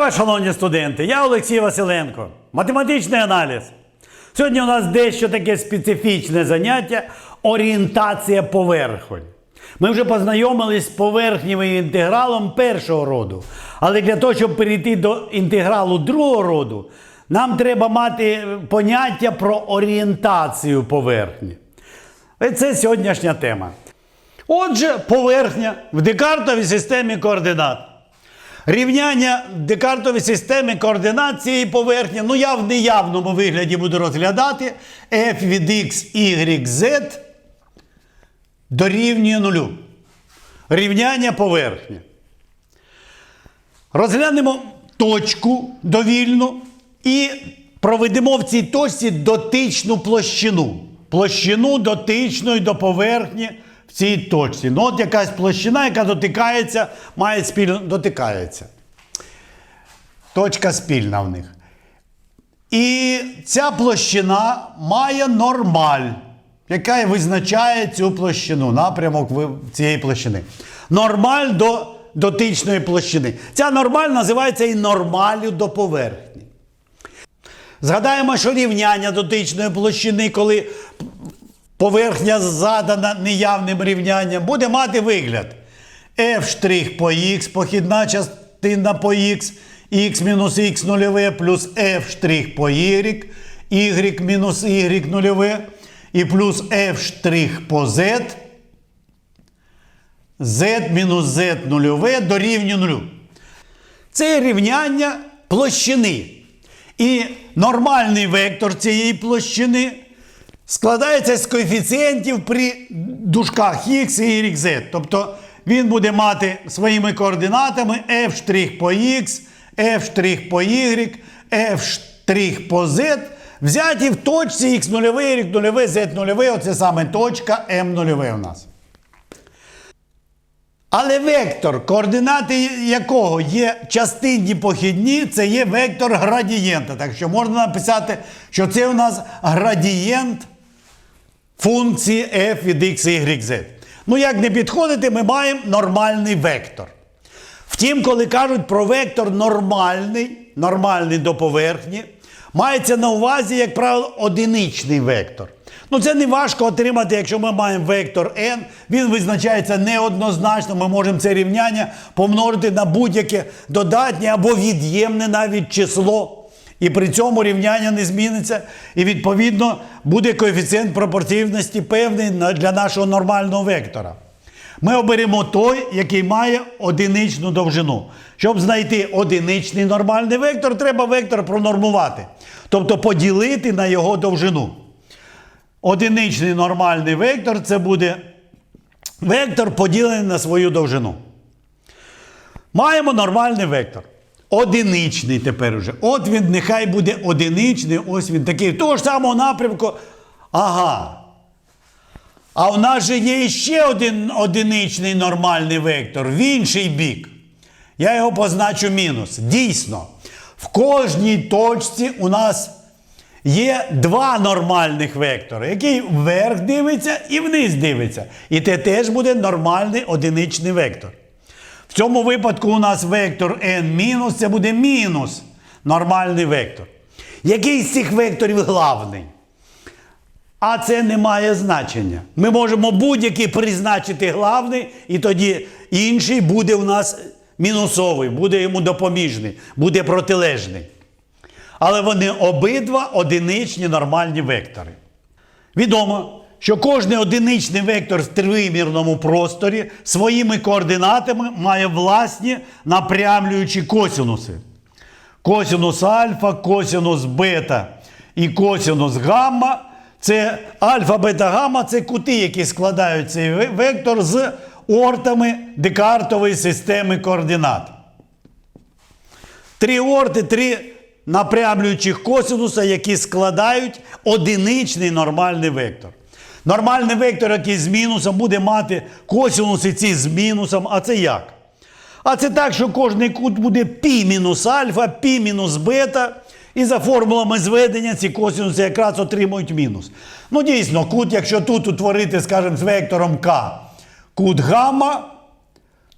вас, шановні студенти! Я Олексій Василенко. Математичний аналіз. Сьогодні у нас дещо таке специфічне заняття орієнтація поверхонь. Ми вже познайомились з поверхневим інтегралом першого роду. Але для того, щоб перейти до інтегралу другого роду, нам треба мати поняття про орієнтацію поверхні. І Це сьогоднішня тема. Отже, поверхня в декартовій системі координат. Рівняння системі координат цієї поверхні, ну я в неявному вигляді буду розглядати f від x, y, z дорівнює нулю. Рівняння поверхні. Розглянемо точку довільну і проведемо в цій точці дотичну площину. Площину дотичної до поверхні в цій точці. Ну, от якась площина, яка дотикається, має спільно дотикається. Точка спільна в них. І ця площина має нормаль, яка визначає цю площину, напрямок цієї площини. Нормаль до дотичної площини. Ця нормаль називається і нормалю до поверхні. Згадаємо, що рівняння дотичної площини, коли поверхня задана неявним рівнянням, буде мати вигляд f' по x, похідна частина по x, x мінус x нульове плюс f' по y, y мінус y нульове, і плюс f' по z, z мінус z нульове дорівнює нулю. Це рівняння площини. І нормальний вектор цієї площини складається з коефіцієнтів при дужках x і y, z. Тобто він буде мати своїми координатами f' по x, f' по y, f' по z, взяті в точці x 0 y 0 z 0 оце саме точка m 0 у нас. Але вектор, координати якого є частинні похідні, це є вектор градієнта. Так що можна написати, що це у нас градієнт функції f від x, y, z. Ну, як не підходити, ми маємо нормальний вектор. Втім, коли кажуть про вектор нормальний, нормальний до поверхні, мається на увазі, як правило, одиничний вектор. Ну, це не важко отримати, якщо ми маємо вектор n, він визначається неоднозначно. Ми можемо це рівняння помножити на будь-яке додатнє або від'ємне навіть число. І при цьому рівняння не зміниться. І відповідно буде коефіцієнт пропорційності певний для нашого нормального вектора. Ми оберемо той, який має одиничну довжину. Щоб знайти одиничний нормальний вектор, треба вектор пронормувати. Тобто поділити на його довжину. Одиничний нормальний вектор це буде вектор поділений на свою довжину. Маємо нормальний вектор. Одиничний тепер уже. От він нехай буде одиничний, ось він такий. Того ж самого напрямку. Ага. А у нас же є ще один одиничний нормальний вектор в інший бік. Я його позначу мінус. Дійсно, в кожній точці у нас є два нормальних вектори, який вверх дивиться і вниз дивиться. І це теж буде нормальний одиничний вектор. В цьому випадку у нас вектор n це буде мінус нормальний вектор. Який з цих векторів главний? А це не має значення. Ми можемо будь-який призначити главний, і тоді інший буде у нас мінусовий, буде йому допоміжний, буде протилежний. Але вони обидва одиничні нормальні вектори. Відомо, що кожний одиничний вектор в тривимірному просторі своїми координатами має власні напрямлюючі косинуси. Косинус альфа, косинус бета і косинус гамма. Це альфа, бета, гамма це кути, які складають цей вектор з ортами декартової системи координат. Три орти, три напрямлюючих косинуса, які складають одиничний нормальний вектор. Нормальний вектор, який з мінусом, буде мати косинуси ці з мінусом. А це як? А це так, що кожний кут буде пі мінус альфа, пі мінус бета. І за формулами зведення ці косинуси якраз отримують мінус. Ну, дійсно, кут, якщо тут утворити, скажімо, з вектором К кут гамма,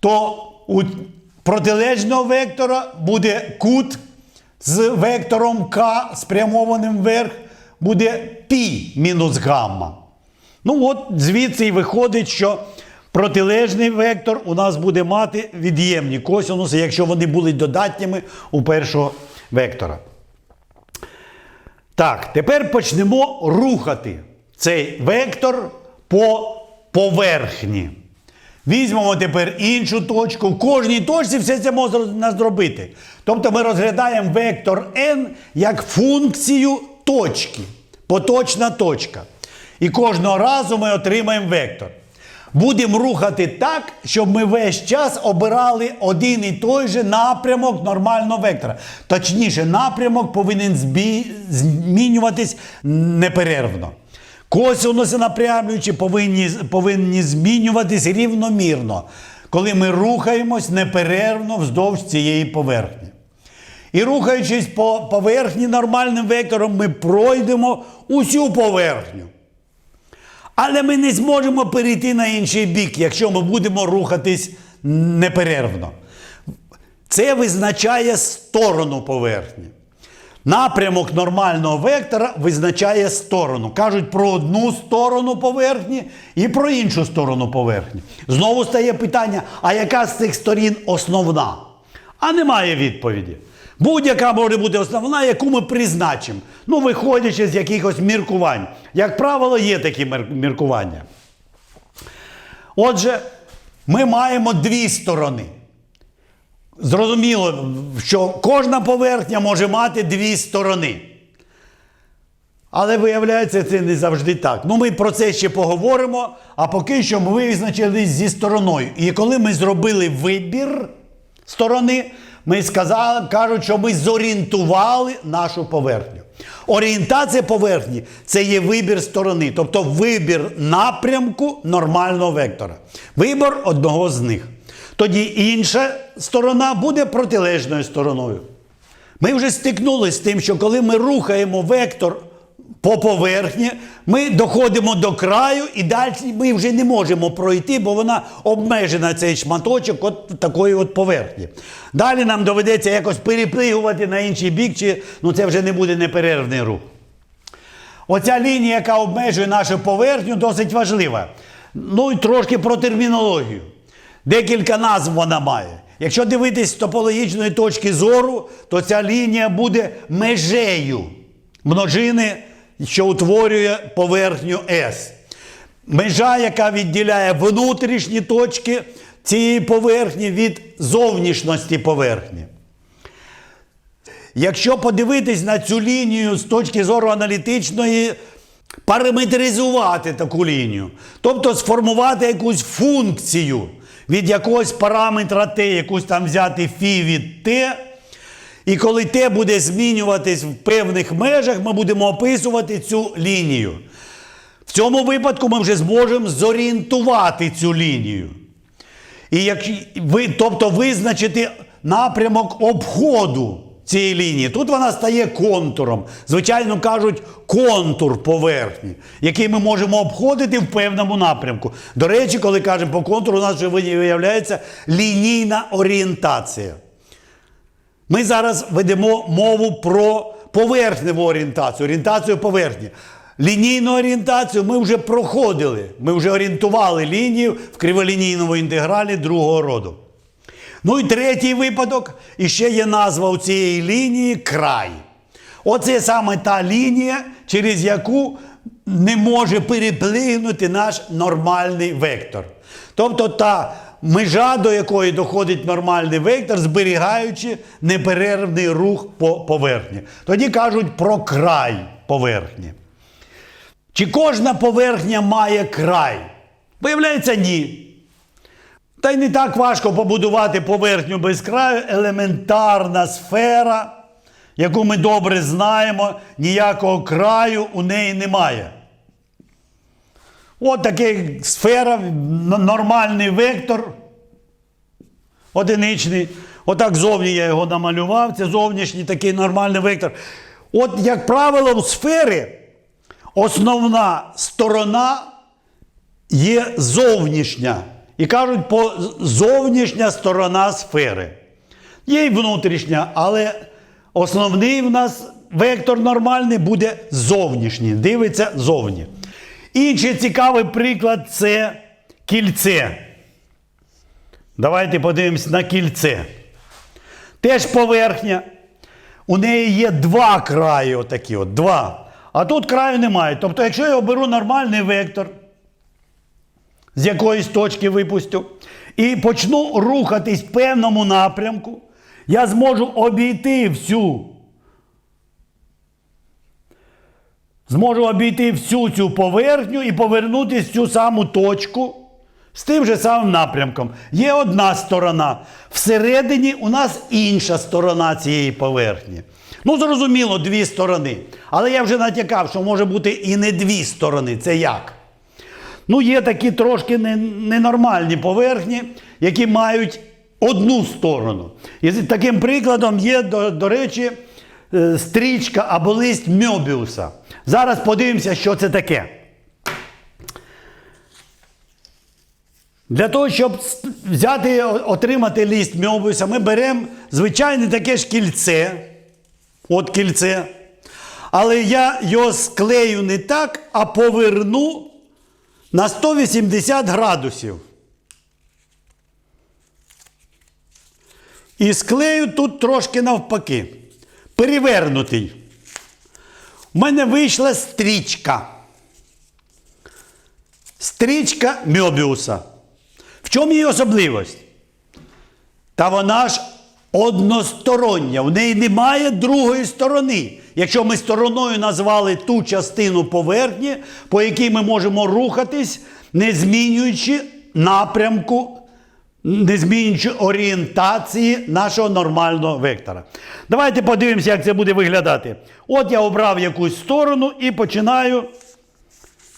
то у протилежного вектора буде кут з вектором К спрямованим вверх, буде пі мінус гамма. Ну от звідси і виходить, що протилежний вектор у нас буде мати від'ємні косинуси, якщо вони були додатніми у першого вектора. Так, тепер почнемо рухати цей вектор по поверхні. Візьмемо тепер іншу точку. В кожній точці все це можна зробити. Тобто ми розглядаємо вектор n як функцію точки. Поточна точка. І кожного разу ми отримаємо вектор. Будемо рухати так, щоб ми весь час обирали один і той же напрямок нормального вектора. Точніше, напрямок повинен збі- змінюватись неперервно. Косинуси напрямлюючі повинні, повинні змінюватись рівномірно, коли ми рухаємось неперервно вздовж цієї поверхні. І рухаючись по поверхні нормальним вектором, ми пройдемо усю поверхню. Але ми не зможемо перейти на інший бік, якщо ми будемо рухатись неперервно. Це визначає сторону поверхні. Напрямок нормального вектора визначає сторону. Кажуть про одну сторону поверхні і про іншу сторону поверхні. Знову стає питання: а яка з цих сторін основна? А немає відповіді. Будь-яка може бути основна, яку ми призначимо. Ну, виходячи з якихось міркувань. Як правило, є такі міркування. Отже, ми маємо дві сторони. Зрозуміло, що кожна поверхня може мати дві сторони. Але виявляється, це не завжди так. Ну, ми про це ще поговоримо, а поки що ми визначились зі стороною. І коли ми зробили вибір сторони, ми сказали, кажуть, що ми зорієнтували нашу поверхню. Орієнтація поверхні це є вибір сторони, тобто вибір напрямку нормального вектора. Вибір одного з них. Тоді інша сторона буде протилежною стороною. Ми вже стикнулися з тим, що коли ми рухаємо вектор по поверхні, ми доходимо до краю і далі ми вже не можемо пройти, бо вона обмежена цей шматочок от такої от поверхні. Далі нам доведеться якось перепригувати на інший бік, чи ну це вже не буде неперервний рух. Оця лінія, яка обмежує нашу поверхню, досить важлива. Ну і трошки про термінологію. Декілька назв вона має. Якщо дивитись з топологічної точки зору, то ця лінія буде межею множини, що утворює поверхню S. Межа, яка відділяє внутрішні точки цієї поверхні від зовнішності поверхні. Якщо подивитись на цю лінію з точки зору аналітичної, параметризувати таку лінію, тобто сформувати якусь функцію від якогось параметра Т, якусь там взяти фі від Т, і коли Т буде змінюватись в певних межах, ми будемо описувати цю лінію. В цьому випадку ми вже зможемо зорієнтувати цю лінію. І як ви, тобто визначити напрямок обходу цієї лінії. Тут вона стає контуром. Звичайно кажуть, контур поверхні, який ми можемо обходити в певному напрямку. До речі, коли кажемо по контуру, у нас вже виявляється лінійна орієнтація. Ми зараз ведемо мову про поверхневу орієнтацію, орієнтацію поверхні. Лінійну орієнтацію ми вже проходили. Ми вже орієнтували лінію в криволінійному інтегралі другого роду. Ну і третій випадок, і ще є назва у цієї лінії край. Оце саме та лінія, через яку не може переплигнути наш нормальний вектор. Тобто та межа, до якої доходить нормальний вектор, зберігаючи неперервний рух по поверхні. Тоді кажуть про край поверхні. Чи кожна поверхня має край? Виявляється, ні. Та й не так важко побудувати поверхню без краю. Елементарна сфера, яку ми добре знаємо, ніякого краю у неї немає. От така сфера, нормальний вектор, одиничний. Отак зовні я його намалював. Це зовнішній такий нормальний вектор. От, як правило, у сфери основна сторона є зовнішня. І кажуть, по зовнішня сторона сфери. Є й внутрішня, але основний в нас вектор нормальний буде зовнішній. Дивиться зовні. Інший цікавий приклад це кільце. Давайте подивимось на кільце. Теж поверхня. У неї є два краї, отакі от, два. А тут краю немає. Тобто, якщо я оберу нормальний вектор, з якоїсь точки випустю, і почну рухатись в певному напрямку, я зможу обійти всю. Зможу обійти всю цю поверхню і повернутися в цю саму точку з тим же самим напрямком. Є одна сторона. Всередині у нас інша сторона цієї поверхні. Ну, зрозуміло, дві сторони. Але я вже натякав, що може бути і не дві сторони. Це як? Ну, є такі трошки ненормальні поверхні, які мають одну сторону. І таким прикладом є, до, до речі, е, стрічка або лист Мьобіуса. Зараз подивимося, що це таке. Для того, щоб взяти, отримати лист Мьобіуса, ми беремо звичайне таке ж кільце. От кільце. Але я його склею не так, а поверну на 180 градусів. І склею тут трошки навпаки. Перевернутий. У мене вийшла стрічка. Стрічка Мьобіуса. В чому її особливість? Та вона ж одностороння, в неї немає другої сторони. Якщо ми стороною назвали ту частину поверхні, по якій ми можемо рухатись, не змінюючи напрямку, не змінюючи орієнтації нашого нормального вектора. Давайте подивимося, як це буде виглядати. От я обрав якусь сторону і починаю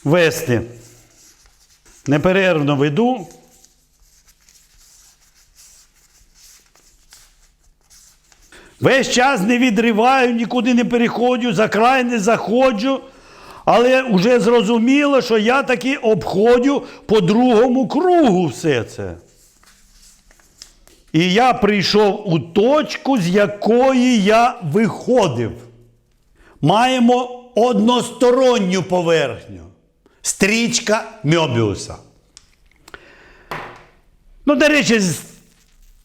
вести. Неперервно веду. Весь час не відриваю, нікуди не переходжу, за край не заходжу. Але вже зрозуміло, що я таки обходжу по другому кругу все це. І я прийшов у точку, з якої я виходив. Маємо односторонню поверхню. Стрічка Мьобіуса. Ну, до речі, з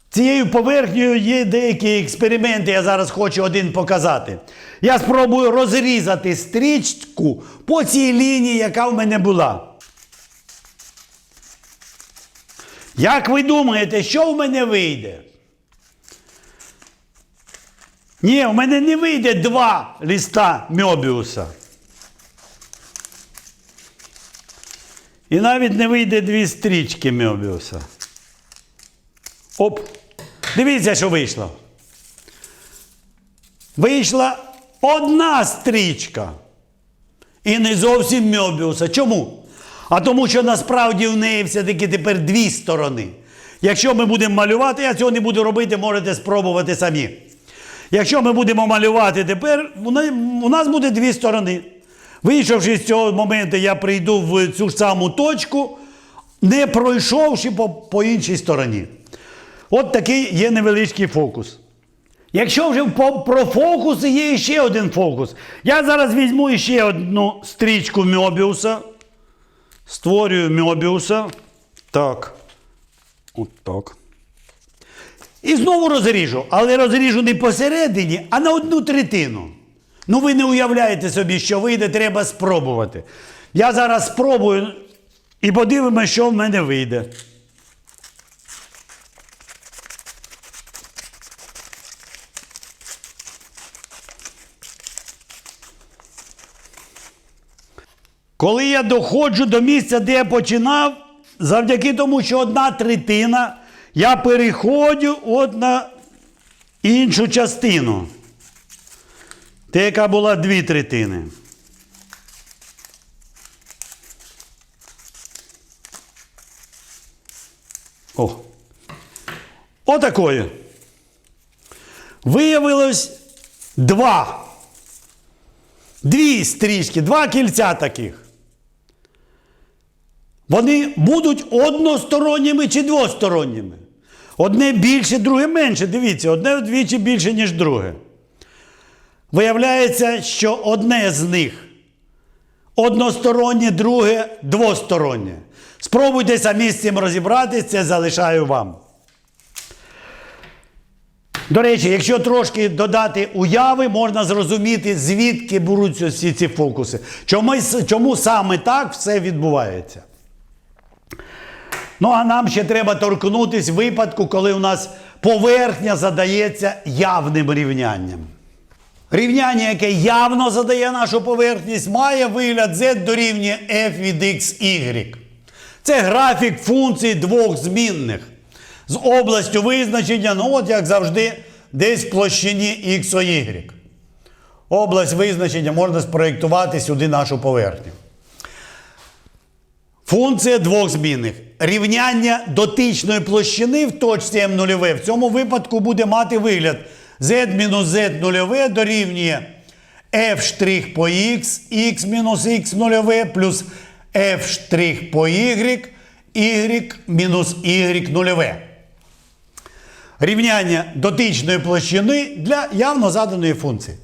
цією поверхнею є деякі експерименти, я зараз хочу один показати. Я спробую розрізати стрічку по цій лінії, яка в мене була. Як ви думаєте, що в мене вийде? Ні, в мене не вийде два листа Мьобіуса. І навіть не вийде дві стрічки Мьобіуса. Оп. Дивіться, що вийшло. Вийшла одна стрічка. І не зовсім Мьобіуса. Чому? А тому, що насправді в неї все-таки тепер дві сторони. Якщо ми будемо малювати, я цього не буду робити, можете спробувати самі. Якщо ми будемо малювати тепер, у нас буде дві сторони. Вийшовши з цього моменту, я прийду в цю ж саму точку, не пройшовши по, по іншій стороні. От такий є невеличкий фокус. Якщо вже про фокуси є ще один фокус. Я зараз візьму ще одну стрічку Мьобіуса. Створюю Мьобіуса. Так. От так. І знову розріжу. Але розріжу не посередині, а на одну третину. Ну, ви не уявляєте собі, що вийде, треба спробувати. Я зараз спробую і подивимося, що в мене вийде. Коли я доходжу до місця, де я починав, завдяки тому, що одна третина, я переходжу от на іншу частину. Те, яка була дві третини. О. Отакою. Виявилось два. Дві стрічки, два кільця таких. Вони будуть односторонніми чи двосторонніми. Одне більше, друге менше. Дивіться, одне вдвічі більше, ніж друге. Виявляється, що одне з них одностороннє, друге двостороннє. Спробуйте самі з цим розібратись, це залишаю вам. До речі, якщо трошки додати уяви, можна зрозуміти, звідки беруться всі ці фокуси. Чому, чому саме так все відбувається? Ну, а нам ще треба торкнутися випадку, коли у нас поверхня задається явним рівнянням. Рівняння, яке явно задає нашу поверхність, має вигляд z дорівнює f від x, y. Це графік функцій двох змінних з областю визначення, ну от як завжди, десь в площині x, y. Область визначення можна спроєктувати сюди нашу поверхню. Функція двох змінних. Рівняння дотичної площини в точці М0 в цьому випадку буде мати вигляд z мінус z нульове дорівнює f по x, x мінус x нульове плюс f по y, y мінус y нульове. Рівняння дотичної площини для явно заданої функції.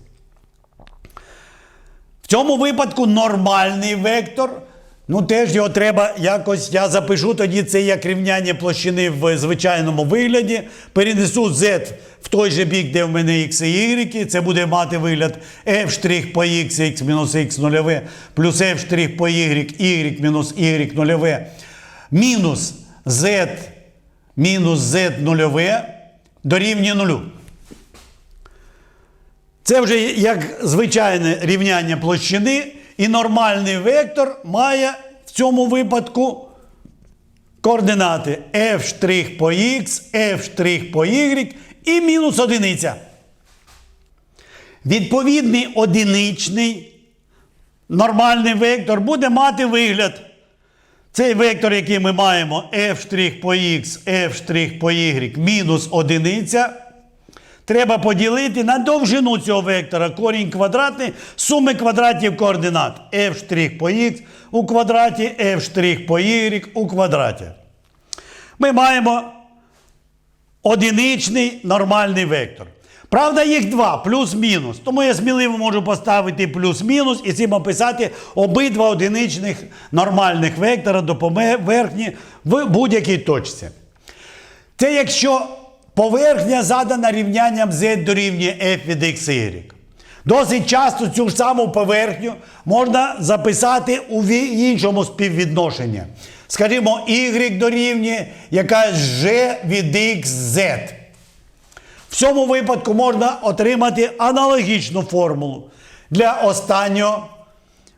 В цьому випадку нормальний вектор. Ну, теж його треба якось. Я запишу тоді це як рівняння площини в звичайному вигляді. Перенесу z в той же бік, де в мене x і y. Це буде мати вигляд f по x, x мінус x нульове, плюс f по y, y мінус y нульове, мінус z мінус z нульове дорівнює нулю. Це вже як звичайне рівняння площини, і нормальний вектор має в цьому випадку координати f' по x, f' по y і мінус одиниця. Відповідний одиничний нормальний вектор буде мати вигляд. Цей вектор, який ми маємо f' по x, f' по y мінус одиниця. Треба поділити на довжину цього вектора корінь квадратний суми квадратів координат f' по x у квадраті, f' по y у квадраті. Ми маємо одиничний нормальний вектор. Правда, їх два, плюс-мінус. Тому я сміливо можу поставити плюс-мінус і цим описати обидва одиничних нормальних вектора до поверхні в будь-якій точці. Це якщо поверхня задана рівнянням z дорівнює f від x y. Досить часто цю ж саму поверхню можна записати у іншому співвідношенні. Скажімо, y дорівнює якась g від xz. В цьому випадку можна отримати аналогічну формулу. Для останнього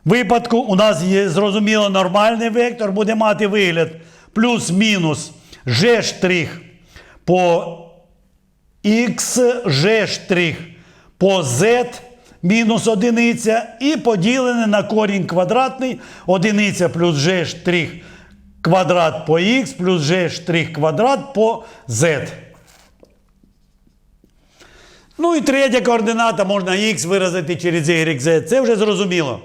випадку у нас є зрозуміло нормальний вектор, буде мати вигляд плюс-мінус g по x, g штрих по z мінус одиниця і поділене на корінь квадратний одиниця плюс g квадрат по x плюс g штрих квадрат по z. Ну і третя координата можна x виразити через YZ. Це вже зрозуміло.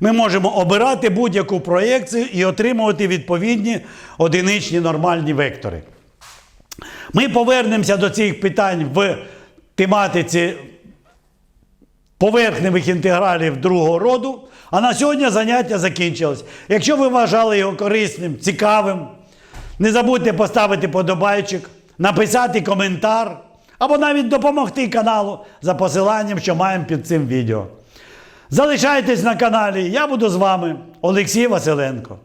Ми можемо обирати будь-яку проєкцію і отримувати відповідні одиничні нормальні вектори. Ми повернемося до цих питань в тематиці поверхневих інтегралів другого роду. А на сьогодні заняття закінчилось. Якщо ви вважали його корисним, цікавим, не забудьте поставити подобайчик, написати коментар або навіть допомогти каналу за посиланням, що маємо під цим відео. Залишайтесь на каналі, я буду з вами, Олексій Василенко.